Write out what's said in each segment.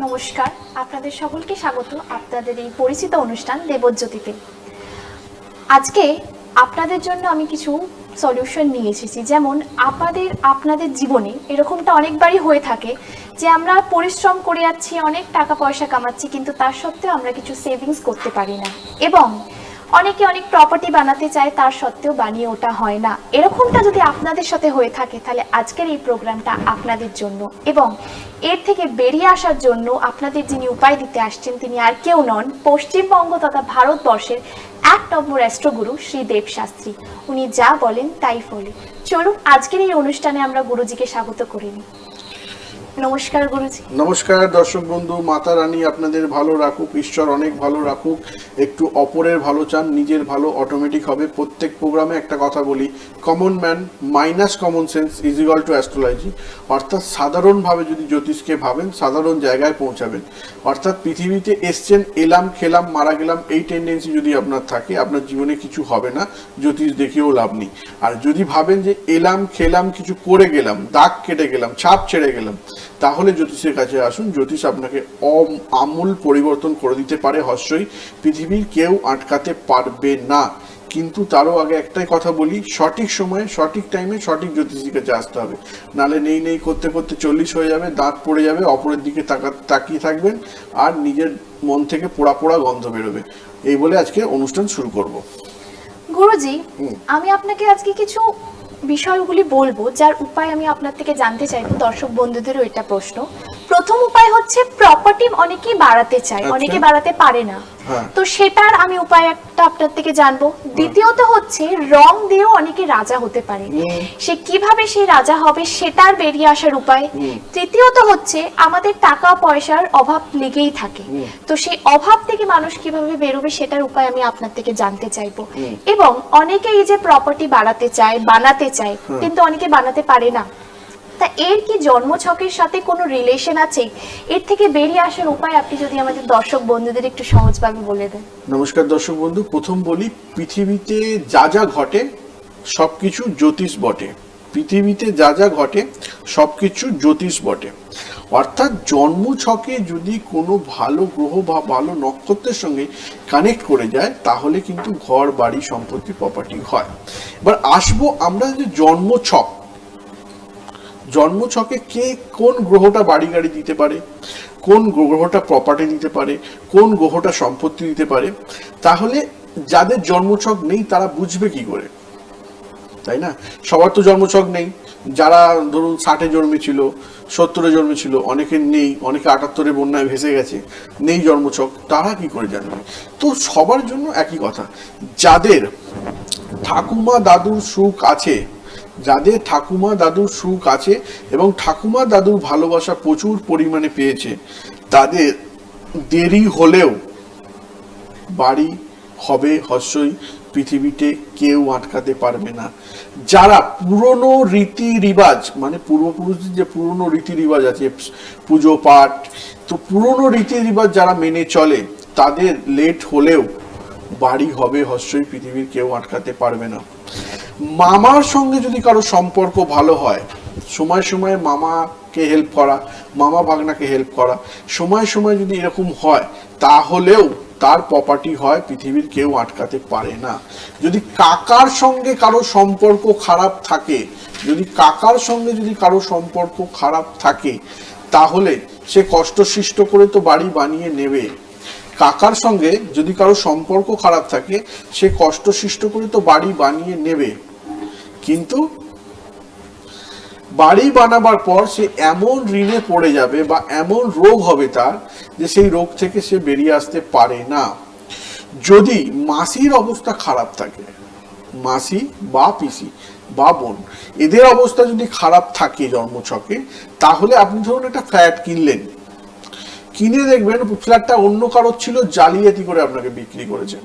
নমস্কার, আপনাদের সকলকে স্বাগত। আপনাদের এই পরিচিত অনুষ্ঠান দেবজ্যোতিতে। আজকে আপনাদের জন্য আমি কিছু সলিউশন নিয়ে এসেছি। যেমন, আপনাদের আপনাদের জীবনে এরকমটা অনেকবারই হয়ে থাকে যে আমরা পরিশ্রম করে যাচ্ছি, অনেক টাকা পয়সা কামাচ্ছি, কিন্তু তার সত্ত্বেও আমরা কিছু সেভিংস করতে পারি না। এবং অনেকে অনেক প্রপার্টি বানাতে চায়, তার সত্ত্বেও বানিয়ে ওটা হয় না। এরকমটা যদি আপনাদের সাথে হয়ে থাকে, তাহলে আজকের এই প্রোগ্রামটা আপনাদের জন্য। এবং এর থেকে বেরিয়ে আসার জন্য আপনাদের যিনি উপায় দিতে আসছেন, তিনি আর কেউ নন, পশ্চিমবঙ্গ তথা ভারতবর্ষের এক নম্বর অ্যাস্ট্রোগুরু শ্রী দেব শাস্ত্রী। উনি যা বলেন, তাই ফলে। চলুন, আজকের এই অনুষ্ঠানে আমরা গুরুজিকে স্বাগত করে নিই। নমস্কার গুরুজি। নমস্কার দর্শক বন্ধু, মাতা রানী আপনাদের ভালো রাখুক, ঈশ্বর অনেক ভালো রাখুক, একটু অপরের ভালো চান, নিজের ভালো অটোমেটিক হবে। প্রত্যেক প্রোগ্রামে একটা কথা বলি common man minus common sense is equal to astrology অর্থাৎ সাধারণভাবে যদি জ্যোতিষকে ভাবেন, সাধারণ জায়গায় পৌঁছাবেন। অর্থাৎ পৃথিবীতে এসছেন, এলাম, খেলাম, মারা গেলাম, এই টেন্ডেন্সি যদি আপনার থাকে, আপনার জীবনে কিছু হবে না, জ্যোতিষ দেখেও লাভ নেই। আর যদি ভাবেন যে এলাম, খেলাম, কিছু করে গেলাম, দাগ কেটে গেলাম, ছাপ ছেড়ে গেলাম তাহলে জ্যোতিষের কাছে আসুন। জ্যোতিষ আপনাকে আমূল পরিবর্তন করে দিতে পারে হস্যই পৃথিবীর কেউ আটকাতে পারবে না। কিন্তু তারও আগে একটাই কথা বলি সঠিক সময়ে সঠিক টাইমে সঠিক জ্যোতিষীর কাছে আসতে হবে। নালে নেই নেই করতে করতে চল্লিশ হয়ে যাবে দাঁত পড়ে যাবে অপরের দিকে তাকা তাকিয়ে থাকবেন আর নিজের মন থেকে পোড়া পোড়া গন্ধ বেরোবে। এই বলে আজকে অনুষ্ঠান শুরু করব। গুরুজি আমি আপনাকে আজকে কিছু বিষয়গুলি বলব যার উপায় আমি আপনার থেকে জানতে চাইব। দর্শক বন্ধুদেরও এটা প্রশ্ন। প্রথম উপায় হচ্ছে প্রপার্টি অনেকেই বাড়াতে চায় আচ্ছা। অনেকে বাড়াতে পারে না। হ্যাঁ। তো সেটার আমি উপায় একটা আপনার থেকে জানব। দ্বিতীয়ত হচ্ছে রং দিয়েও অনেকে রাজা হতে পারে। সে কীভাবে সেই রাজা হবে সেটার বেরিয়ে আসার উপায়। তৃতীয়ত হচ্ছে আমাদের টাকা পয়সার অভাব লেগেই থাকে। তো সেই অভাব থেকে মানুষ কীভাবে বেরোবে সেটার উপায় আমি আপনার থেকে জানতে চাইব। এবং অনেকে এই যে প্রপার্টি বাড়াতে চায় বানাতে চায় কিন্তু অনেকে বানাতে পারে না। তা এর কি জন্মছকের সাথে কোনো রিলেশন আছে? এর থেকে বেরিয়ে আসার উপায় আপনি যদি আমাদের দর্শক বন্ধুদের একটু সহজভাবে বলে দেন। নমস্কার দর্শক বন্ধু, প্রথম বলি, পৃথিবীতে যা যা ঘটে সব কিছু জ্যোতিষ বটে। পৃথিবীতে যা যা ঘটে সব কিছু জ্যোতিষ বটে। অর্থাৎ জন্ম ছকে যদি কোনো ভালো গ্রহ বা ভালো নক্ষত্রের সঙ্গে কানেক্ট করে যায়, তাহলে কিন্তু ঘর, বাড়ি সম্পত্তি প্রপার্টি হয়। এবার আসব আমরা যে জন্ম ছক জন্ম ছকে কে কোন গ্রহটা বাড়ি গাড়ি দিতে পারে, কোন গ্রহটা প্রপার্টি দিতে পারে, কোন গ্রহটা সম্পত্তি দিতে পারে, তাহলে যাদের জন্মছক নেই তারা বুঝবে কি করে? তাই না? সবার তো জন্মছক নেই। যারা ধরুন ষাটে জন্মেছিল, সত্তরে জন্মেছিল, অনেকে নেই, অনেকে আটাত্তরে বন্যায় ভেসে গেছে, নেই জন্মছক, তারা কি করে জানবে? তো সবার জন্য একই কথা। যাদের ঠাকুমা দাদুর সুখ আছে যাদের ঠাকুমা দাদুর সুখ আছে এবং ঠাকুমা দাদুর ভালোবাসা প্রচুর পরিমাণে পেয়েছে, তাদের দেরি হলেও বাড়ি হবে হস্যই, পৃথিবীতে কেউ আটকাতে পারবে না। যারা পুরনো রীতি রিবাজ মানে পূর্বপুরুষদের যে পুরনো রীতি রিবাজ আছে, পুজো পাঠ, তো পুরনো রীতি রিবাজ যারা মেনে চলে, তাদের লেট হলেও বাড়ি হবে হস্যই, পৃথিবীর কেউ আটকাতে পারবে না। মামার সঙ্গে যদি কারও সম্পর্ক ভালো হয়, সময় সময় মামাকে হেল্প করা, মামা ভাগনাকে হেল্প করা, সময় সময় যদি এরকম হয়, তাহলেও তার প্রপার্টি হয় পৃথিবীর কেউ আটকাতে পারে না। যদি কাকার সঙ্গে কারও সম্পর্ক খারাপ থাকে, যদি কাকার সঙ্গে যদি কারও সম্পর্ক খারাপ থাকে, তাহলে সে কষ্ট সৃষ্ট করে তো বাড়ি বানিয়ে নেবে। কাকার সঙ্গে যদি কারও সম্পর্ক খারাপ থাকে, সে কষ্ট সৃষ্ট করে তো বাড়ি বানিয়ে নেবে। কিন্তু বাড়ি বানাবার পর সে এমন ঋণে পড়ে যাবে বা এমন রোগ হবে তার যে সেই রোগ থেকে সে বেরিয়ে আসতে পারে না। যদি মাসির অবস্থা খারাপ থাকে, মাসি বা পিসি বা বোন, এদের অবস্থা যদি খারাপ থাকে জন্মছকে, তাহলে আপনি ধরুন একটা ফ্ল্যাট কিনলেন। কিনে দেখবেন, ফ্ল্যাটটা অন্য কারোর ছিল জালিয়াতি করে আপনাকে বিক্রি করেছে।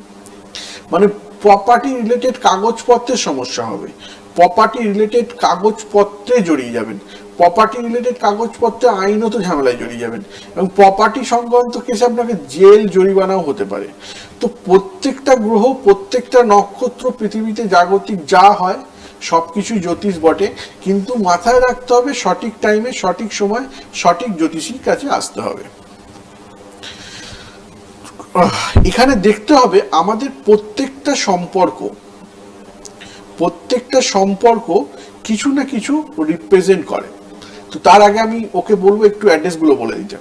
মানে প্রপার্টি রিলেটেড কাগজপত্রের সমস্যা হবে। প্রপার্টি রিলেটেড কাগজপত্রে জড়িয়ে যাবেন। প্রপার্টি রিলেটেড কাগজপত্রে আইনত ঝামেলায় জড়িয়ে যাবেন। এবং প্রপার্টি সংক্রান্ত কেসে আপনাকে জেল, জরিমানাও হতে পারে। তো প্রত্যেকটা গ্রহ, প্রত্যেকটা নক্ষত্র, পৃথিবীতে জাগতিক যা হয়, সবকিছুই জ্যোতিষ বটে। কিন্তু মাথায় রাখতে হবে সঠিক টাইমে সঠিক সময়, সঠিক জ্যোতিষীর কাছে আসতে হবে। এখানে দেখতে হবে আমাদের প্রত্যেকটা সম্পর্ক। প্রত্যেকটা সম্পর্ক কিছু না কিছু রিপ্রেজেন্ট করে। তো তার আগে আমি ওকে বলব, একটু অ্যাড্রেসগুলো বলে দিতে।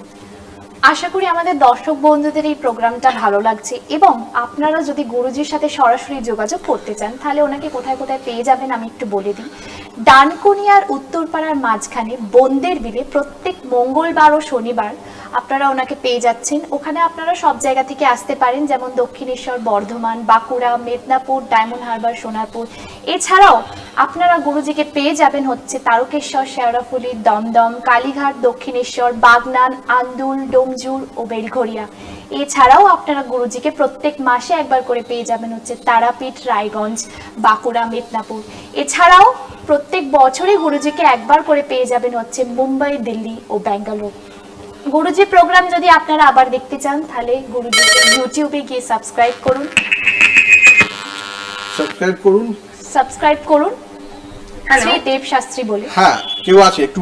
আশা করি আমাদের দর্শক বন্ধুদের এই প্রোগ্রামটা ভালো লাগছে এবং আপনারা যদি গুরুজির সাথে সরাসরি যোগাযোগ করতে চান, তাহলে ওনাকে কোথায় কোথায় পেয়ে যাবেন আমি একটু বলে দিই। ডানকুনিয়ার উত্তরপাড়ার মাঝখানে বন্দের বিলে প্রত্যেক মঙ্গলবার ও শনিবার আপনারা ওনাকে পেয়ে যাচ্ছেন। ওখানে আপনারা সব জায়গা থেকে আসতে পারেন, যেমন দক্ষিণেশ্বর, বর্ধমান, বাঁকুড়া, মেদিনীপুর, ডায়মন্ড হারবার, সোনারপুর। এছাড়াও আপনারা গুরুজিকে পেয়ে যাবেন হচ্ছে তারকেশ্বর, শেওড়াফুলি, দমদম, কালীঘাট, দক্ষিণেশ্বর, বাগনান, আন্দুল, ডোমজুর ও বেলঘরিয়া এছাড়াও আপনারা গুরুজিকে প্রত্যেক মাসে একবার করে পেয়ে যাবেন হচ্ছে তারাপীঠ, রায়গঞ্জ, বাঁকুড়া, মেদিনীপুর। এছাড়াও প্রত্যেক বছরই গুরুজিকে একবার করে পেয়ে যাবেন হচ্ছে মুম্বাই, দিল্লি ও ব্যাঙ্গালোর। গুরুজি প্রোগ্রাম যদি আপনারা আবার দেখতে চান তাহলে গুরুজিকে ইউটিউবে গিয়ে সাবস্ক্রাইব করুন। সাবস্ক্রাইব করুন। সাবস্ক্রাইব করুন। হ্যালো শ্রী দেব শাস্ত্রী বলে। হ্যাঁ কেউ আছে একটু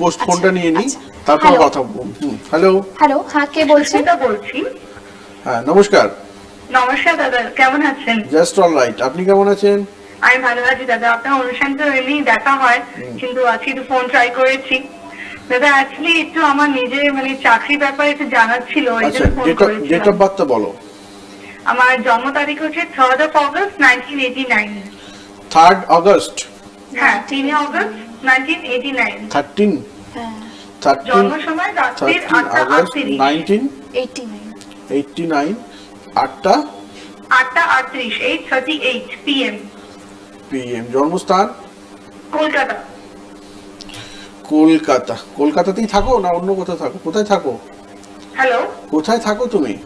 পোস্ট আচ্ছা, ফোনটা নিয়ে নিই আচ্ছা। তারপর। কথা হ্যালো হ্যালো হ্যাঁ কে বলছেন? বলছি। হ্যাঁ নমস্কার। নমস্কার দাদা কেমন আছেন? জাস্ট অল রাইট আপনি কেমন আছেন? আমি ভালো আছি দাদা। আপনার অনুষ্ঠান তো এমনি দেখা হয় কিন্তু আজকে একটু ফোন ট্রাই করেছি। দাদা অ্যাকচুয়ালি একটু আমার নিজের মানে চাকরি ব্যাপারে একটু জানার ছিল ডেট অফ বার্থটা বলো। আমার জন্ম তারিখ হচ্ছে third of August nineteen eighty nine third August হ্যাঁ তিনে August nineteen eighty nine thirteen জন্ম সময় রাত্রির আটটা আটত্রিশ। Nineteen eighty nine eighty nine আটটা? আটটা আটত্রিশ eight thirty eight PM PM জন্মস্থান? কলকাতা। কলকাতা। কলকাতাতেই থাকো না অন্য কোথাও থাকো? কোথায় থাকো? হ্যালো কোথায় থাকো তুমি?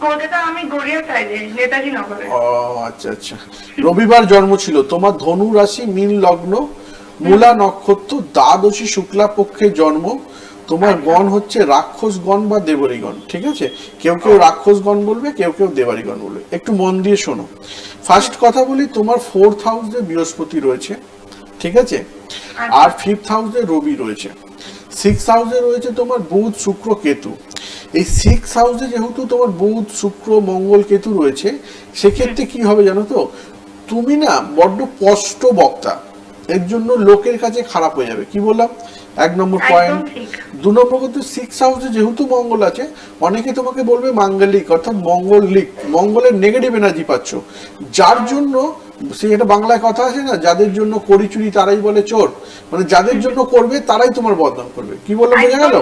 কলকাতা আমি গড়িয়া সাইডে নেতাজি নগরে। ও আচ্ছা আচ্ছা। রবিবার জন্ম ছিল। তোমার ধনু রাশি মীন লগ্ন মূলা নক্ষত্র দ্বাদশী শুক্লা পক্ষে জন্ম। তোমার গণ হচ্ছে রাক্ষস গণ বা দেবরীগণ ঠিক আছে? কেউ কেউ রাক্ষস গণ বলবে কেউ কেউ দেবারীগণ বলবে। একটু মন দিয়ে শোনো। ফার্স্ট কথা বলি তোমার ফোর্থ হাউসে বৃহস্পতি রয়েছে। ঠিক আছে? আর ফিফথ হাউসে রবি রয়েছে। সিক্স হাউসে রয়েছে তোমার বুধ শুক্র কেতু। এই সিক্স হাউসে যেহেতু তোমার বুধ শুক্র মঙ্গল কেতু রয়েছে সেক্ষেত্রে কি হবে জানো তো? তুমি না বড্ড স্পষ্ট বক্তা। এর জন্য লোকের কাছে খারাপ হয়ে যাবে। কি বললাম? এক নম্বর পয়েন্ট দু নম্বর কিন্তু সিক্স হাউসে যেহেতু মঙ্গল আছে অনেকে তোমাকে বলবে মাঙ্গলিক অর্থাৎ মঙ্গল লিক মঙ্গলের নেগেটিভ এনার্জি পাচ্ছ। যার জন্য সে একটা বাংলায় কথা আছে না? যাদের জন্য করি চুরি তারাই বলে চোর। মানে যাদের জন্য করবে তারাই তোমার বদনাম করবে। কি বললাম বোঝা গেল?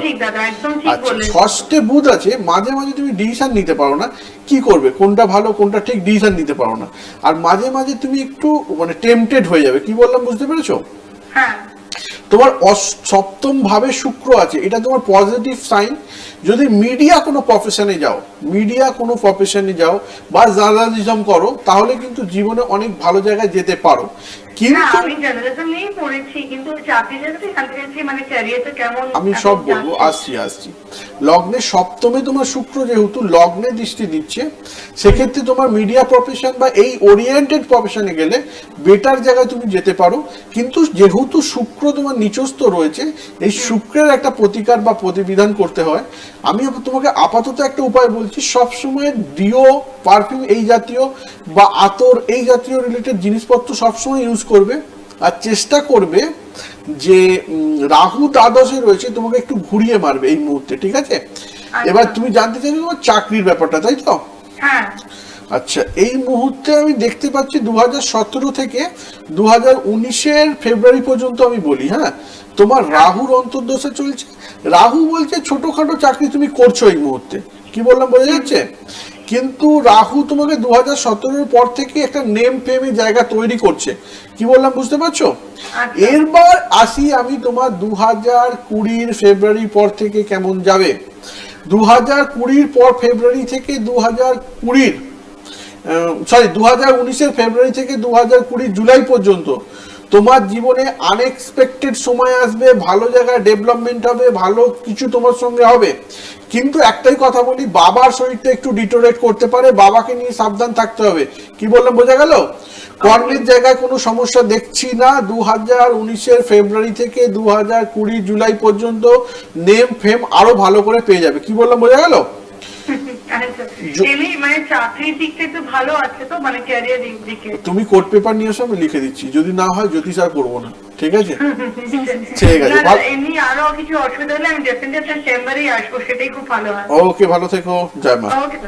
আচ্ছা ষষ্ঠে বুধ আছে মাঝে মাঝে তুমি ডিসিশন নিতে পারো না। কি করবে? কোনটা ভালো কোনটা ঠিক ডিসিশন নিতে পারো না। আর মাঝে মাঝে তুমি একটু মানে টেম্পটেড হয়ে যাবে। কি বললাম বুঝতে পেরেছ? হ্যাঁ। তোমার সপ্তম ভাবে শুক্র আছে, এটা তোমার পজিটিভ সাইন যদি মিডিয়া কোনো প্রফেশনে যাও মিডিয়া কোনো প্রফেশনে যাও, বা জার্নালিজম করো, তাহলে কিন্তু জীবনে অনেক ভালো জায়গায় যেতে পারো। আমি মানে ক্যারিয়ারটা কেমন আমি এখন সব বলব আসছি আসছি। লগ্নে সপ্তমে তোমার শুক্র যেহেতু লগ্নে দৃষ্টি দিচ্ছে সেক্ষেত্রে তোমার মিডিয়া প্রফেশন বা এই ওরিয়েন্টেড প্রফেশনে গেলে বেটার জায়গায় তুমি যেতে পারো। কিন্তু যেহেতু শুক্র তোমার নিচস্থ রয়েছে এই শুক্রের একটা প্রতিকার বা প্রতিবিধান করতে হয়। আমি তোমাকে আপাতত একটা উপায় বলছি সবসময় ডিও পারফিউম এই জাতীয় বা আতর এই জাতীয় রিলেটেড জিনিসপত্র সবসময় ইউজ করবে আর চেষ্টা করবে যে রাহু দ্বাদশে রয়েছে তোমাকে একটু ঘুরিয়ে মারবে এই মুহূর্তে ঠিক আছে? এবার তুমি জানতে চাইছো তোমার চাকরির ব্যাপারটা তাই তো? হ্যাঁ। আচ্ছা এই মুহূর্তে আমি দেখতে পাচ্ছি দু সতেরো থেকে দু হাজার উনিশের ফেব্রুয়ারি পর্যন্ত আমি বলি হ্যাঁ? তোমার রাহুর অন্তর্দশা চলছে। রাহু বলছে ছোটখাটো চাকরি তুমি করছ এই মুহূর্তে। কি বললাম বোঝা যাচ্ছে? কিন্তু রাহু তোমাকে দু হাজার সতেরোর পর থেকে একটা নেম ফেমে জায়গা তৈরি করছে। কি বললাম বুঝতে পারছ? আচ্ছা। এরবার আসি আমি তোমার দু হাজার কুড়ির ফেব্রুয়ারির পর থেকে কেমন যাবে? দু হাজার কুড়ির পর ফেব্রুয়ারি থেকে দু হাজার কুড়ির সরি দু হাজার উনিশের ফেব্রুয়ারি থেকে দু হাজার কুড়ি জুলাই পর্যন্ত। তোমার জীবনে আনএক্সপেক্টেড সময় আসবে, ভালো জায়গায় ডেভেলপমেন্ট হবে, ভালো কিছু তোমার সঙ্গে হবে। কিন্তু একটাই কথা বলি, বাবার শরীরটা একটু ডিটোরেট করতে পারে, বাবাকে নিয়ে সাবধান থাকতে হবে। কি বললাম, বোঝা গেল? কর্মের জায়গায় কোনো সমস্যা দেখছি না। দু হাজার উনিশের ফেব্রুয়ারি থেকে দু হাজার কুড়ি জুলাই পর্যন্ত নেম ফেম আরও ভালো করে পেয়ে যাবে। কি বললাম, বোঝা গেল? মানে চাকরির দিকটা একটু ভালো আছে তো মানে ক্যারিয়ার দিকে তুমি কোর্ট পেপার নিয়ে এসো আমি লিখে দিচ্ছি। যদি না হয় জ্যোতিষ আর করব না। ঠিক আছে? ঠিক আছে, না, না, ভালো- এমনি আরও কিছু অসুবিধা হলে আমি ডেফিনেটলি চেম্বারেই আসব সেটাই খুব ভালো হয়। ওকে ভালো থেকো জয় মা। ওকে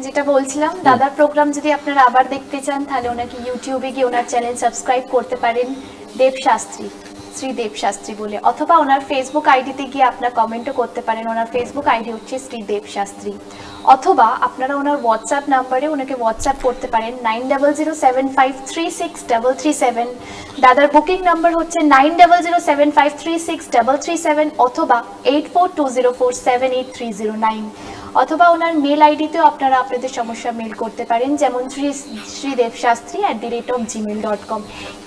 যেটা বলছিলাম দাদার প্রোগ্রাম যদি আপনারা আবার দেখতে চান তাহলে ওনাকে ইউটিউবে গিয়ে ওনার চ্যানেল সাবস্ক্রাইব করতে পারেন দেব শাস্ত্রী। শ্রী দেব শাস্ত্রী বলে, অথবা ওনার ফেসবুক আইডিতে গিয়ে আপনারা কমেন্টও করতে পারেন। ওনার ফেসবুক আইডি হচ্ছে শ্রী দেব শাস্ত্রী অথবা আপনারা ওনার হোয়াটসঅ্যাপ নাম্বারে ওনাকে হোয়াটসঅ্যাপ করতে পারেন nine double zero seven five three six double three seven দাদার বুকিং নাম্বার হচ্ছে nine double zero seven five three six double three seven অথবা eight four two zero four seven eight three zero nine অথবা ওনার mail আইডিতেও আপনারা আপনাদের সমস্যা mail করতে পারেন যেমন Shri Sridev Shastri at the rate of Gmail dot com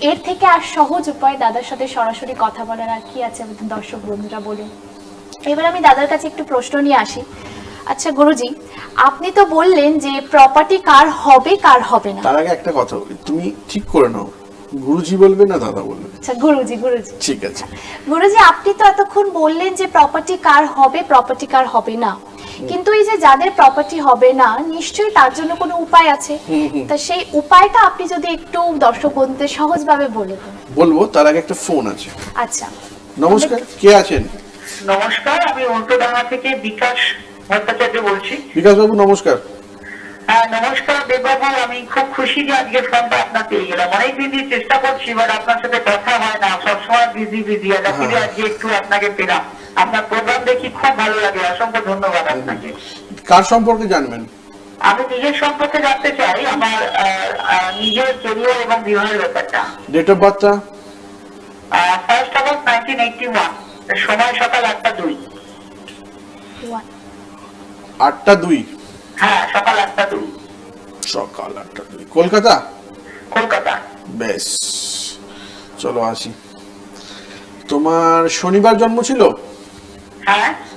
এর থেকে আর সহজ উপায় দাদার সাথে সরাসরি কথা বলার আর কি আছে আমাদের দর্শক বন্ধুরা বলুন। এবার আমি দাদার কাছে একটু প্রশ্ন নিয়ে আসি। আচ্ছা গুরুজি আপনি তো বললেন যে প্রপার্টি কার হবে কার হবে না। তার আগে একটা কথা বলি। তুমি ঠিক করে নাও। গুরুজি বলবে না দাদা বলবে? আচ্ছা গুরুজি গুরুজি। ঠিক আছে। গুরুজি আপনি তো এতক্ষণ বললেন যে প্রপার্টি কার হবে প্রপার্টি কার হবে না। কিন্তু এই যে যাদের প্রপার্টি হবে না নিশ্চয়ই তার জন্য কোনো উপায় আছে। তা সেই উপায়টা আপনি যদি একটু দর্শক বন্ধুদের সহজভাবে বলে দেন। বলব তার আগে একটা ফোন আছে। আচ্ছা। নমস্কার কে আছেন? নমস্কার আমি উল্টোডাঙ্গা থেকে বিকাশ ভট্টাচার্য বলছি। বিকাশ বাবু নমস্কার। হ্যাঁ নমস্কার দেববাবু আমি খুব খুশি যে আজকে ফোনটা আপনার পেয়ে গেলাম। অনেকদিন দিয়ে চেষ্টা করছি বাট আপনার সাথে কথা হয় না। সবসময় বিজি বিজি হ্যাঁ। আজকে একটু আপনাকে পেলাম। আপনার প্রোগ্রাম দেখি খুব ভালো লাগে অসংখ্য ধন্যবাদ আপনাকে। কার সম্পর্কে জানবেন? আমি নিজের সম্পর্কে জানতে চাই আমার নিজের কেরিয়ার এবং বিবাহের ব্যাপারটা। Date of বার্থটা first August nineteen eighty one সময় সকাল আটটা দুই। আটটা দুই? হ্যাঁ সকাল আটটা দুই। সকাল আটটা দুই। কলকাতা? কলকাতা। বেশ। চলো আসি। তোমার শনিবার জন্ম ছিল?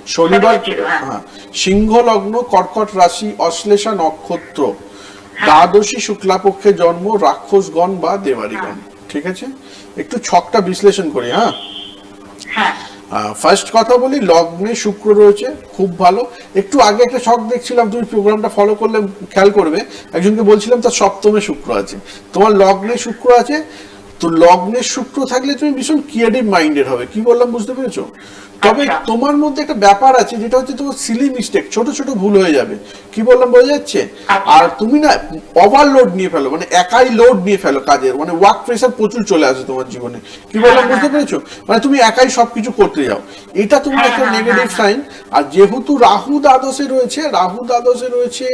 শনিবার হ্যাঁ। হ্যাঁ। সিংহ লগ্ন কর্কট রাশি অশ্লেষা নক্ষত্র। দ্বাদশী শুক্লাপক্ষে জন্ম রাক্ষসগণ বা দেবারিগণ ঠিক আছে? একটু ছকটা বিশ্লেষণ করি হ্যাঁ? হ্যাঁ। ফার্স্ট কথা বলি লগ্নে শুক্র রয়েছে খুব ভালো। একটু আগে একটা শখ দেখছিলাম তুমি প্রোগ্রামটা ফলো করলে খেয়াল করবে। একজনকে বলছিলাম তার সপ্তমে শুক্র আছে। তোমার লগ্নে শুক্র আছে তো লগ্নে শুক্র থাকলে তুমি ভীষণ ক্রিয়েটিভ মাইন্ডেড হবে কি বললাম বুঝতে পেরেছ? তবে আচ্ছা। তোমার মধ্যে একটা ব্যাপার আছে যেটা হচ্ছে তোমার সিলি মিস্টেক ছোট ছোট ভুল হয়ে যাবে। কি বললাম বোঝা যাচ্ছে? আচ্ছা। আর তুমি না ওভারলোড নিয়ে ফেলো মানে একাই লোড নিয়ে ফেলো কাজের মানে ওয়ার্ক প্রেশার প্রচুর চলে আসে তোমার জীবনে। কি বললাম হ্যাঁ, বুঝতে পেরেছ? মানে তুমি একাই সবকিছু করতে যাও। এটা তোমার হ্যাঁ, একটা হ্যাঁ, নেগেটিভ হ্যাঁ, সাইন আর যেহেতু রাহু দ্বাদশে রয়েছে রাহু দ্বাদশে রয়েছে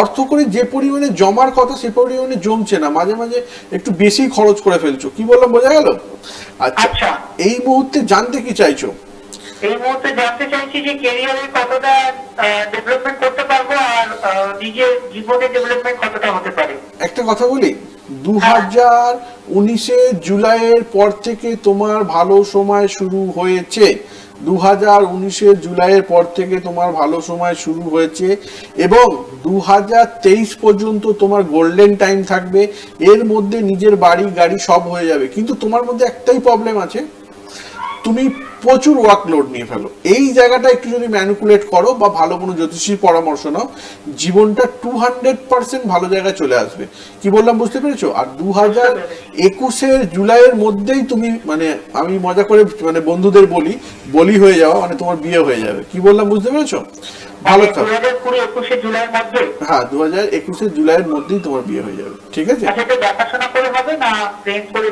অর্থ করে যে পরিমাণে জমার কথা সে পরিমাণে জমছে না মাঝে মাঝে একটু বেশি খরচ করে ফেলছো। কি বললাম বোঝা গেল? আচ্ছা আচ্ছা। এই মুহূর্তে জানতে কি চাইছো? এই মুহূর্তে জানতে চাইছি যে ক্যারিয়ারে কতটা ডেভেলপমেন্ট করতে পারব আর নিজের জীবনে ডেভেলপমেন্ট কতটা হতে পারে? একটা কথা বলি দু হাজার উনিশে জুলাইয়ের পর থেকে তোমার ভালো সময় শুরু হয়েছে। দু হাজার উনিশে জুলাইয়ের পর থেকে তোমার ভালো সময় শুরু হয়েছে এবং দু হাজার তেইশ পর্যন্ত তোমার গোল্ডেন টাইম থাকবে। এর মধ্যে নিজের বাড়ি, গাড়ি সব হয়ে যাবে। কিন্তু তোমার মধ্যে একটাই প্রবলেম আছে, তুমি প্রচুর ওয়ার্কলোড নিয়ে ফেলো। এই জায়গাটা একটু যদি ম্যানিপুলেট করো বা ভালো কোনো জ্যোতিষীর পরামর্শ নাও, জীবনটা টু হান্ড্রেড পার্সেন্ট ভালো জায়গায় চলে আসবে। কি বললাম, বুঝতে পেরেছ? আর দু হাজার একুশের জুলাইয়ের মধ্যেই তুমি মানে আমি মজা করে মানে বন্ধুদের বলি বলি হয়ে যাওয়া মানে তোমার বিয়ে হয়ে যাবে। কি বললাম, বুঝতে পেরেছ? ভালো থাকো জুলাইয়ের মধ্যে? হ্যাঁ দু হাজার একুশের জুলাইয়ের মধ্যেই তোমার বিয়ে হয়ে যাবে ঠিক আছে? আচ্ছা দেখাশোনা করে হবে না প্রেম করে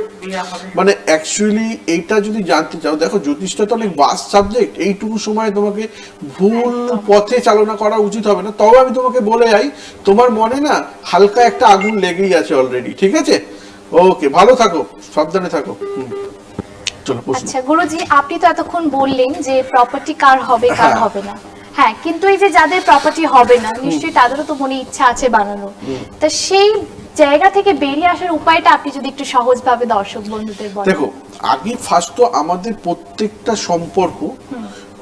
মানে অ্যাকচুয়ালি এইটা যদি জানতে চাও দেখো জ্যোতিষটা তো অনেক বাস্ট সাবজেক্ট এইটুকু সময় তোমাকে ভুল পথে চালনা করা উচিত হবে না। তবে আমি তোমাকে বলে যাই তোমার মনে না হালকা একটা আগুন লেগেই আছে অলরেডি ঠিক আছে? ওকে ভালো থাকো সাবধানে থাকো। হুম। আচ্ছা গুরুজি আপনি তো এতক্ষণ বললেন যে প্রপার্টি কার হবে কার হ্যাঁ। হবে না। হ্যাঁ কিন্তু এই যে যাদের প্রপার্টি হবে না নিশ্চয়ই তাদেরও তো মনে ইচ্ছা আছে বানানো তা সেই জায়গা থেকে বেরিয়ে আসার উপায়টা আপনি যদি একটু সহজভাবে দর্শক বন্ধুদের বলেন। দেখো আগে ফার্স্ট তো আমাদের প্রত্যেকটা সম্পর্ক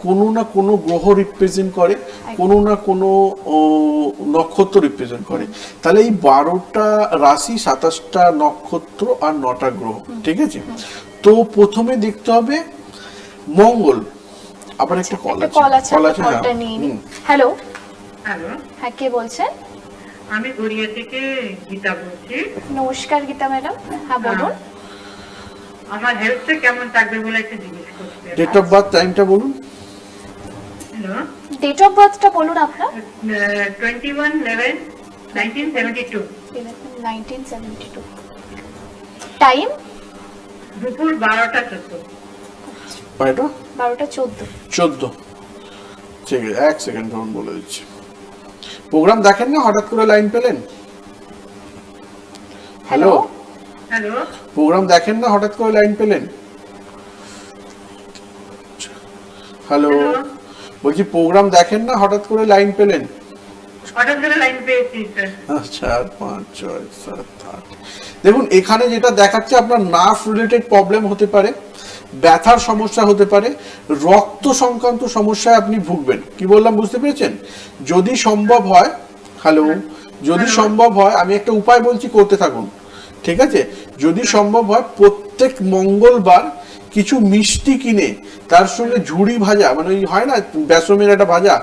কোনো না কোনো গ্রহ রিপ্রেজেন্ট করে কোনো না কোনো নক্ষত্র রিপ্রেজেন্ট করে। তাহলে এই বারোটা রাশি সাতাশটা নক্ষত্র আর নটা গ্রহ ঠিক আছে? তো প্রথমে দেখতে হবে মঙ্গল। আবার একটা কল আছে। কল আছে কল আছে হ্যাঁ কলটা নিয়ে হুম। হ্যালো হ্যালো হ্যাঁ কে বলছেন? আমি গড়িয়া থেকে গীতা বলছি। নমস্কার গীতা ম্যাডাম। হ্যাঁ বলুন। আমার হেলথটা কেমন থাকবে বলে একটা জিজ্ঞেস করতে ডেট অফ বার্থ টাইমটা বলুন। হ্যালো ডেট অফ বার্থটা বলুন আপনার। Twenty one eleven nineteen seventy two nineteen seventy two time দুপুর বারোটা চোদ্দ। কয়টা বারোটা চোদ্দ। চোদ্দ। ঠিক আছে এক সেকেন্ড ধরুন বলে দিচ্ছি। প্রোগ্রাম দেখেন না হঠাৎ করে লাইন পেলেন? হ্যালো হ্যালো প্রোগ্রাম দেখেন না হঠাৎ করে লাইন পেলেন? হ্যালো বলছি প্রোগ্রাম দেখেন না হঠাৎ করে লাইন পেলেন? দেখুন এখানে যেটা দেখাচ্ছে আপনার নার্ভ রিলেটেড প্রবলেম হতে পারে। ব্যথার সমস্যা হতে পারে রক্ত সংক্রান্ত সমস্যায় আপনি ভুগবেন। কি বললাম বুঝতে পেরেছেন? যদি সম্ভব হয় হ্যালো যদি সম্ভব হয় আমি একটা উপায় বলছি করতে থাকুন ঠিক আছে? যদি সম্ভব হয় প্রত্যেক মঙ্গলবার কিছু মিষ্টি কিনে তার সঙ্গে ঝুড়ি ভাজা মানে ওই হয় না বেসমের একটা ভাজা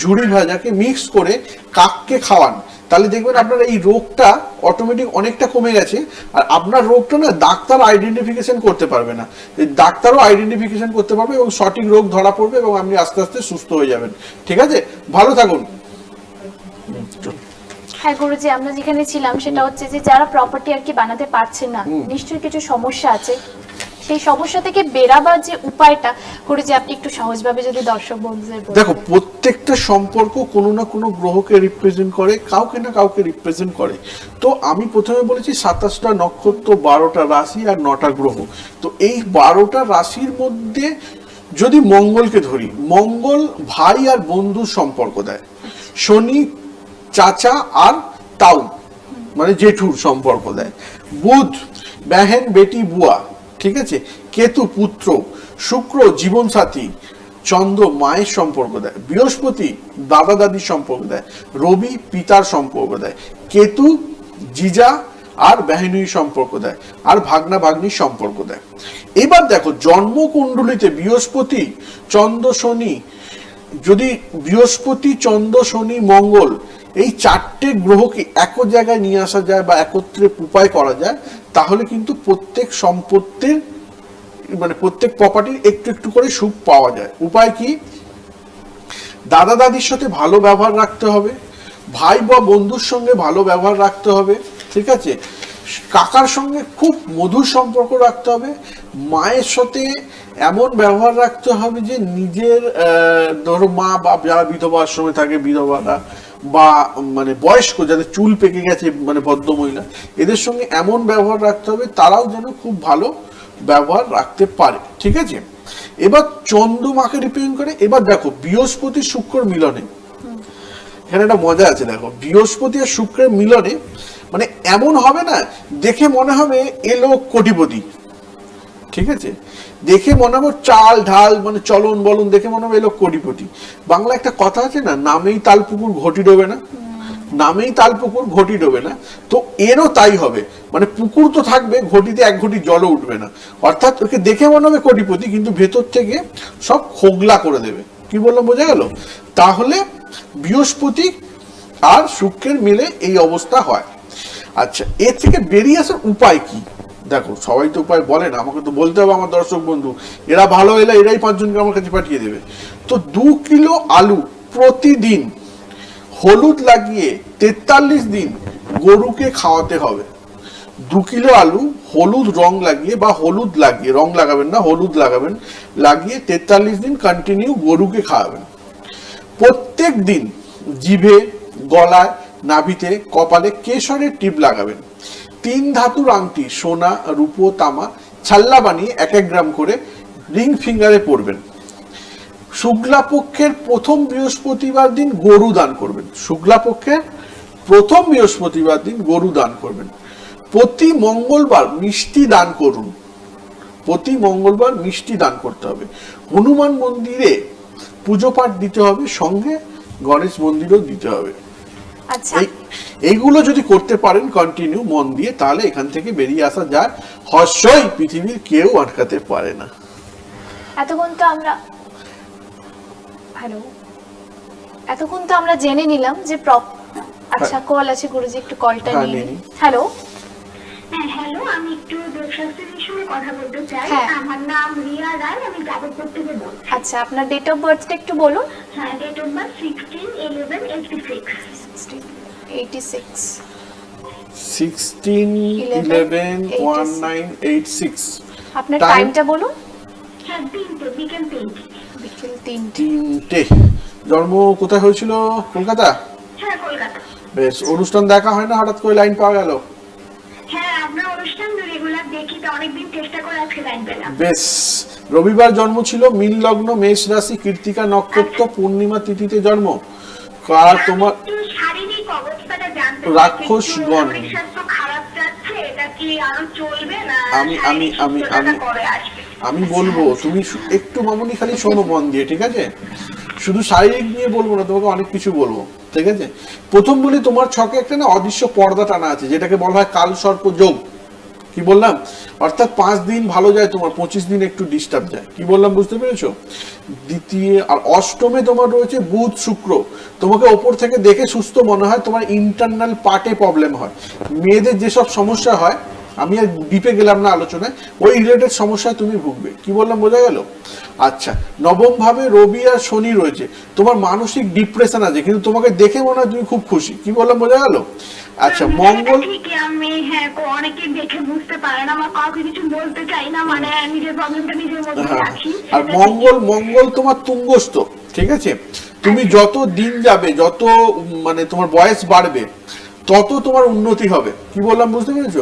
ঝুড়ি ভাজাকে মিক্স করে কাককে খাওয়ান। তাহলে দেখবেন আপনার এই রোগটা অটোমেটিক অনেকটা কমে গেছে আর আপনার রোগটা না ডাক্তার আইডেন্টিফিকেশন করতে পারবে না। ডাক্তারও আইডেন্টিফিকেশন করতে পারবে এবং সঠিক রোগ ধরা পড়বে এবং আপনি আস্তে আস্তে সুস্থ হয়ে যাবেন। ঠিক আছে? ভালো থাকুন। হ্যাঁ গুরুজি আমরা যেখানে ছিলাম সেটা হচ্ছে যে যারা প্রপার্টি আর কি বানাতে পারছেন না নিশ্চয়ই কিছু সমস্যা আছে। সেই সমস্যা থেকে বেরাবার যে উপায়টা করে যে আপনি একটু সহজভাবে যদি দর্শক বন্ধুদের দেখো, প্রত্যেকটা সম্পর্ক কোনো না কোনো গ্রহকে রিপ্রেজেন্ট করে, কাউকে না কাউকে রিপ্রেজেন্ট করে। তো আমি প্রথমে বলেছি সাতাশটা নক্ষত্র, বারোটা রাশি আর নটা গ্রহ। তো এই বারোটা রাশির মধ্যে যদি মঙ্গলকে ধরি, মঙ্গল ভাই আর বন্ধুর সম্পর্ক দেয়। শনি চাচা আর তাউ মানে জেঠুর সম্পর্ক দেয়। বুধ, বেহেন, বেটি, বুয়া। ঠিক আছে? কেতু পুত্র, শুক্র জীবনসাথী, চন্দ্র মায়ের সম্পর্ক দেয়, বৃহস্পতি দাদা দাদির সম্পর্ক দেয়, রবি পিতার সম্পর্ক দেয়, কেতু জিজা আর বেহেনুই সম্পর্ক দেয়, আর ভাগনা ভাগ্নির সম্পর্ক দেয়। এবার দেখো, জন্মকুণ্ডলিতে বৃহস্পতি, চন্দ্র শনি, যদি বৃহস্পতি, চন্দ্র শনি, মঙ্গল, এই চারটে গ্রহকে এক জায়গায় নিয়ে আসা যায় বা একত্রে উপায় করা যায় তাহলে কিন্তু প্রত্যেক সম্পত্তির মানে প্রত্যেক প্রপার্টির একটু একটু করে সুখ পাওয়া যায়। উপায় কি? দাদা দাদির সাথে ভালো ব্যবহার রাখতে হবে, ভাই বা বন্ধুর সঙ্গে ভালো ব্যবহার রাখতে হবে, ঠিক আছে? কাকার সঙ্গে খুব মধুর সম্পর্ক রাখতে হবে, মায়ের সাথে এমন ব্যবহার রাখতে হবে যে নিজের ধরো মা বা যারা বিধবা আশ্রমে থাকে, বিধবারা বা মানে বয়স্ক, যাদের চুল পেকে গেছে মানে ভদ্রমহিলা, এদের সঙ্গে এমন ব্যবহার রাখতে হবে, তারাও যেন খুব ভালো ব্যবহার রাখতে পারে, ঠিক আছে? এবার চন্দ্রমাকে রিপ্রেজেন্ট করে, এবার দেখো, বৃহস্পতি শুক্র মিলনে। এখানে একটা মজা আছে, দেখো, বৃহস্পতি আর শুক্রের মিলনে মানে এমন হবে না, দেখে মনে হবে এ লোক কোটিপতি, ঠিক আছে? দেখে মনে হবে চাল ঢাল মানে চলন বলন দেখে মনে হবে এ লোক কোটিপতি। বাংলা একটা কথা আছে না, নামেই তালপুকুর ঘটি ডোবে না। নামেই তালপুকুর ঘটি ডোবে না। তো এরও তাই হবে। মানে পুকুর তো থাকবে, ঘটিতে এক ঘটি জলও উঠবে না। অর্থাৎ ওকে দেখে মনে হবে কোটিপতি, কিন্তু ভেতর থেকে সব খোগলা করে দেবে। কি বললাম, বোঝা গেল? তাহলে বৃহস্পতি আর শুক্রের মিলে এই অবস্থা হয়। আচ্ছা এর থেকে বেরিয়ে আসার উপায় কি? দেখো, সবাই তো উপায় বলে না আমাকে তো বলতে হবে আমার দর্শক বন্ধু। এরা ভালো এলে এরাই পাঁচজনকে আমার কাছে পাঠিয়ে দেবে। তো দু কিলো আলু প্রতিদিন হলুদ লাগিয়ে তেতাল্লিশ দিন গরুকে খাওয়াতে হবে। দু কিলো আলু হলুদ রং লাগিয়ে বা হলুদ লাগিয়ে, রং লাগাবেন না, হলুদ লাগাবেন, লাগিয়ে তেতাল্লিশ দিন কন্টিনিউ গরুকে খাওয়াবেন। প্রত্যেক দিন জিভে, গলায়, নাভিতে, কপালে, কেশরের টিপ লাগাবেন। তিন ধাতুর আংটি সোনা রূপো তামা ছাল্লা বানিয়ে এক এক গ্রাম করে রিং ফিঙ্গারে পরবেন। শুক্লা পক্ষের প্রথম বৃহস্পতিবার দিন গরু দান করবেন। শুক্লা পক্ষের প্রথম বৃহস্পতিবার দিন গরু দান করবেন। প্রতি মঙ্গলবার মিষ্টি দান করুন। প্রতি মঙ্গলবার মিষ্টি দান করতে হবে। হনুমান মন্দিরে পুজো পাঠ দিতে হবে সঙ্গে গণেশ মন্দিরও দিতে হবে। আচ্ছা এই এইগুলো যদি করতে পারেন কন্টিনিউ মন দিয়ে তাহলে এখান থেকে বেরিয়ে আসা যায় হর্ষই পৃথিবীর কেউ আটকাতে পারে না। এতক্ষণ তো আমরা হ্যালো এতক্ষণ তো আমরা জেনে নিলাম যে প্রপ আচ্ছা কল আছে গুরুজি একটু কলটা হ্যাঁ, নিয়ে হ্যালো হ্যাঁ হ্যালো আমি একটু দেবশাস্ত্রীর বিষয়ে কথা বলতে চাই। হ্যাঁ। আমার নাম রিয়া রায় আমি যাদবপুর থেকে বলছি। আচ্ছা আপনার ডেট অফ বার্থটা একটু বলুন। হ্যাঁ date of birth sixteen eleven eighty six আপনার টাইমটা বলুন। হ্যাঁ তিনটে জন্ম কোথায় হয়েছিল? কলকাতা? হ্যাঁ বেশ অনুষ্ঠান দেখা হয় না হঠাৎ করে লাইন পাওয়া গেল? হ্যাঁ আপনার অনুষ্ঠান রেগুলার দেখি তো অনেকদিন চেষ্টা করে আজকে লাইন পেলাম। বেশ রবিবার জন্ম ছিল মিল লগ্ন মেষ রাশি কৃত্তিকা নক্ষত্র পূর্ণিমা তিথিতে জন্ম। আর তোমার না? আমি- আমি- আমি- আমি- আমি বলব তুমি একটু মামুনি খালি শোনো মন দিয়ে ঠিক আছে? শুধু শারীরিক নিয়ে বলব না তোমাকে অনেক কিছু বলব ঠিক আছে? প্রথম বলি তোমার ছকে একটা না অদৃশ্য পর্দা টানা আছে যেটাকে বলা হয় কাল সর্প যোগ। কি বললাম? অর্থাৎ পাঁচ দিন ভালো যায় তোমার, পঁচিশ দিন একটু ডিস্টার্ব যায়। কি বললাম বুঝতে পেরেছ? দ্বিতীয় আর অষ্টমে তোমার রয়েছে বুধ শুক্র। তোমাকে ওপর থেকে দেখে সুস্থ মনে হয়, তোমার ইন্টারনাল পার্টে প্রবলেম হয়। মেয়েদের যেসব সমস্যা হয় আমি আর ডিপে গেলাম না আলোচনায়। ওই রিলেটেড সমস্যায় তুমি ভুগবে। কি বললাম বোঝা গেল? আচ্ছা নবম ভাবে রবি আর শনি রয়েছে। তোমার মানসিক ডিপ্রেশন আছে কিন্তু তোমাকে দেখে মনে হয় তুমি খুব খুশি। কি বললাম বোঝা গেল? আচ্ছা মঙ্গল আমি? হ্যাঁ অনেকে দেখে বুঝতে পারে না আমার কাউকে কিছু বলতে চাই না মানে নিজের প্রবলেমটা নিজের মধ্যে হ্যাঁ, রাখি। আর মঙ্গল মঙ্গল তোমার তুঙ্গস্থ ঠিক আছে? তুমি যত দিন যাবে যত মানে তোমার বয়স বাড়বে তত তোমার উন্নতি হবে। কি বললাম বুঝতে পেরেছ?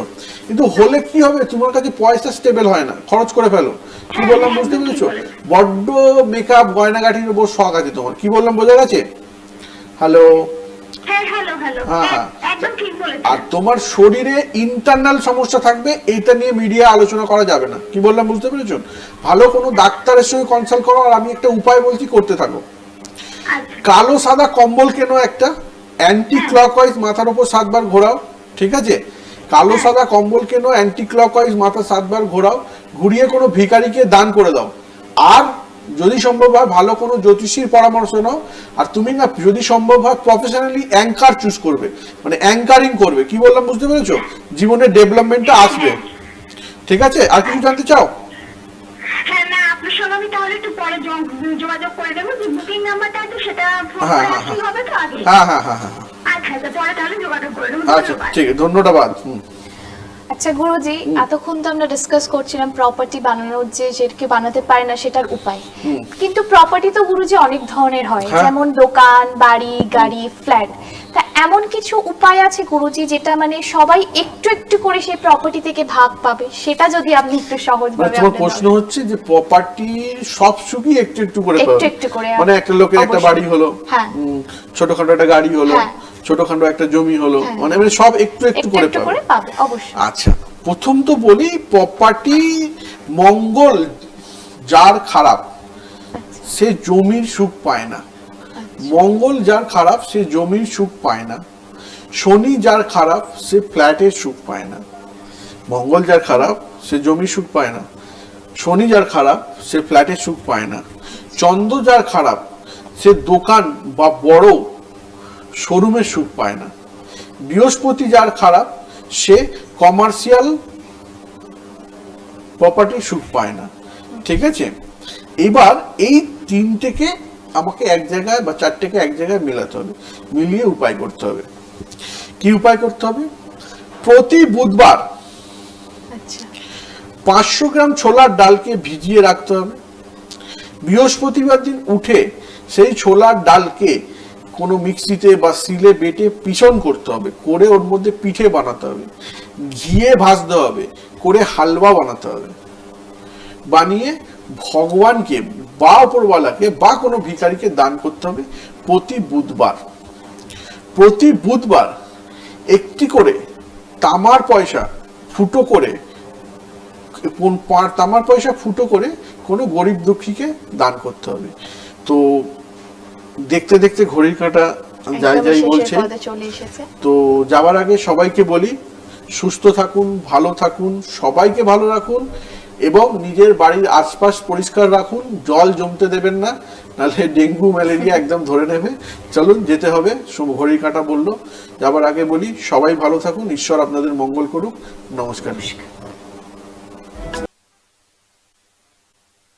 কিন্তু হলে কি হবে? তোমার কাছে পয়সা স্টেবল হয় না। খরচ করে ফেলো। কি বললাম বুঝতে পেরেছ। বড্ড মেকআপ গয়নাগাটির উপর শখ আছে তোমার। কি বললাম বোঝা গেছে? হ্যালো হ্যাঁ হ্যাঁ, হ্যাঁ। আর তোমার শরীরে ইন্টারনাল সমস্যা থাকবে এইটা নিয়ে মিডিয়া আলোচনা করা যাবে না। কি বললাম বুঝতে পেরেছ? ভালো কোনো ডাক্তারের সঙ্গে কনসাল্ট করো আর আমি একটা উপায় বলছি করতে থাকো। আচ্ছা। কালো সাদা কম্বল কেন একটা? অ্যান্টি ক্লকওয়াইজ মাথার উপর সাতবার ঘোরাও, ঠিক আছে? কালো, সাদা কম্বল কেন অ্যান্টি ক্লকওয়াইজ মাথা সাতবার ঘোরাও, ঘুরিয়ে কোনো ভিখারিকে দান করে দাও। আর যদি সম্ভব হয় ভালো কোনো জ্যোতিষীর পরামর্শ নাও, আর তুমি না যদি সম্ভব হয় প্রফেশনালি অ্যাঙ্কার চুজ করবে মানে অ্যাঙ্কারিং করবে। কি বললাম বুঝতে পেরেছ? জীবনের ডেভেলপমেন্টটা আসবে। ঠিক আছে? আর কিছু জানতে চাও? হ্যাঁ না আমি তাহলে একটু পরে যোগ- যোগাযোগ করে দেবো যে বুকিং নাম্বারটা একটু সেটা ফোন হ্যাঁ, করে হ্যাঁ, হবে তো আগে। হ্যাঁ হ্যাঁ হ্যাঁ হ্যাঁ। আচ্ছা আচ্ছা পরে তাহলে যোগাযোগ করে দেবো আচ্ছা ঠিক আছে ধন্যবাদ হুম। আচ্ছা গুরুজি এতক্ষণ তো আমরা ডিসকাস করছিলাম প্রপার্টি বানানোর যে যেটাকে বানাতে পারে না সেটার উপায়। কিন্তু প্রপার্টি তো গুরুজি অনেক ধরনের হয় হ্যাঁ। যেমন দোকান বাড়ি গাড়ি ফ্ল্যাট তা এমন কিছু উপায় আছে গুরুজি যেটা মানে সবাই একটু একটু করে সেই প্রপার্টি থেকে ভাগ পাবে? সেটা যদি আপনি একটু সহজ ভাবে তোমার প্রশ্ন হচ্ছে যে প্রপার্টি সব সুখই একটু একটু করে একটু একটু করে, মানে একটা লোকের একটা বাড়ি হলো হ্যাঁ। ছোটখাটো একটা গাড়ি হলো হ্যাঁ। ছোটখাটো একটা জমি হলো। হ্যাঁ। মানে মানে সব একটু একটু করে একটু করে পাবে অবশ্যই। আচ্ছা প্রথম তো বলি প্রপার্টি মঙ্গল যার খারাপ সে জমির সুখ পায় না। মঙ্গল যার খারাপ সে জমির সুখ পায় না। শনি যার খারাপ সে ফ্ল্যাটের সুখ পায় না। মঙ্গল যার খারাপ সে জমির সুখ পায় না। শনি যার খারাপ সে ফ্ল্যাটের সুখ পায় না। চন্দ্র যার খারাপ সে দোকান বা বড় শোরুমের সুখ পায় না। বৃহস্পতি যার খারাপ সে কমার্শিয়াল প্রপার্টির সুখ পায় না। ঠিক আছে? এবার এই তিনটেকে আমাকে এক জায়গায় বা চারটেকে এক জায়গায় মেলাতে হবে। মিলিয়ে উপায় করতে হবে। কি উপায় করতে হবে? প্রতি বুধবার আচ্ছা। পাঁচশো গ্রাম ছোলার ডালকে ভিজিয়ে রাখতে হবে। বৃহস্পতিবার দিন উঠে সেই ছোলার ডালকে কোনো মিক্সিতে বা সিলে বেটে পিছন করতে হবে, করে ওর মধ্যে পিঠে বানাতে হবে, ঘিয়ে ভাজতে হবে, করে হালুয়া বানাতে হবে। বানিয়ে ভগবানকে বা ওপরওয়ালাকে বা কোনো ভিখারিকে দান করতে হবে প্রতি বুধবার। প্রতি বুধবার একটি করে তামার পয়সা ফুটো করে, তামার পয়সা ফুটো করে কোনো গরিব দুঃখীকে দান করতে হবে। তো দেখতে দেখতে ঘড়ির কাঁটা যাই যাই বলছে। তো যাওয়ার আগে সবাইকে বলি সুস্থ থাকুন ভালো থাকুন সবাইকে ভালো রাখুন এবং নিজের বাড়ির আশপাশ পরিষ্কার রাখুন জল জমতে দেবেন না নাহলে ডেঙ্গু ম্যালেরিয়া একদম ধরে নেবে। চলুন যেতে হবে শুভ ঘড়ির কাটা বলল। যাবার আগে বলি সবাই ভালো থাকুন ঈশ্বর আপনাদের মঙ্গল করুক। নমস্কার।